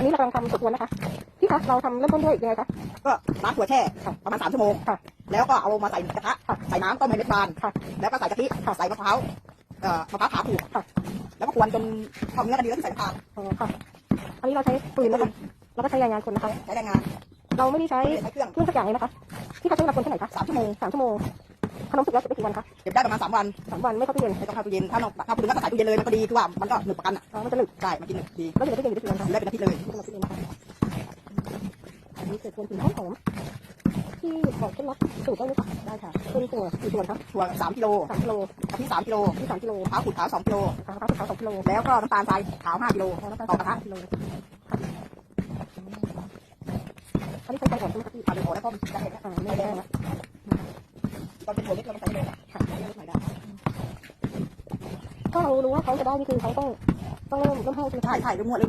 อันนี้เรากำลังทำสุกวนนะคะพี่คะเราทำเริ่มต้นด้วยยังไงคะก็ล้างถั่วแช่ประมาณสามชั่วโมงค่ะแล้วก็เอามาใส่กระทะค่ะใส่น้ำต้มให้เม็ดบานค่ะแล้วก็ใส่กะทิใส่มะพร้าวเอ่อมะพร้าวขาขูดค่ะแล้วก็กวนจนทำเนื้อกันดีแล้วที่ใส่น้ำตาลอ๋อค่ะ อันนี้เราใช้ปืนนะคะเราก็ใช้แรงงานคนนะคะใช้แรงงาน เราไม่ได้ใช้ไม่ได้ใช้เครื่องเครื่องสักอย่างเลยนะคะพี่คะใช้เวลาคนแค่ไหนคะสามชั่วโมงสามชั่วโมง ขนมสุกแล้วเก็บไปกี่วันคะเก็บได้ประมาณสามวันสามวันไม่เข้าตู้เย็นไม่ต้องเข้าตู้เย็นถ้าเราถ้าพูดถึงก็ใส่ตู้เย็นเลยมันก็ดีคือว่ามันก็หนึบประกันอะอ๋อมันจะหนึบใช่มันกินหนึบดีแล้วอยู่ในตู้เย็นอยู่ได้กี่วันคะได้เป็นอาทิตย์เลยไม่ต้องมาตู้เย็นนะคะอันนี้เกิดคนถึงหอมๆที่บอกเคล็ดลับสูตรได้ไหมคะได้ค่ะเป็นตัวกี่ส่วนคะถั่วสามกิโลสามกิโลกะทิสามกิโลที่สามกิโลมะพร้าวขูดขาวสองกิโลขาวขาวขาวสองกิโลแล้วก็น้ำตาลทรายขาวห้ากิโลอ๋อน้ำตาลต่อกระทะสามกิโลอันนี้ใช้ไฟอ่อนใช่ไหมคะพี่เอาไปโขลกแล้วก็จะเห็นนะอ่าไม่แดงนะต อนเป็นหัวเล็กเราต้องใส่เลยค่ะค่ะใส่นิดหน่อยได้ถ้าเรารู้ว่าเขาจะได้นี่คือเขาต้องต้องเริ่มเริ่มให้ใช่ไหมคะใช่ายดูหมดเลยแม่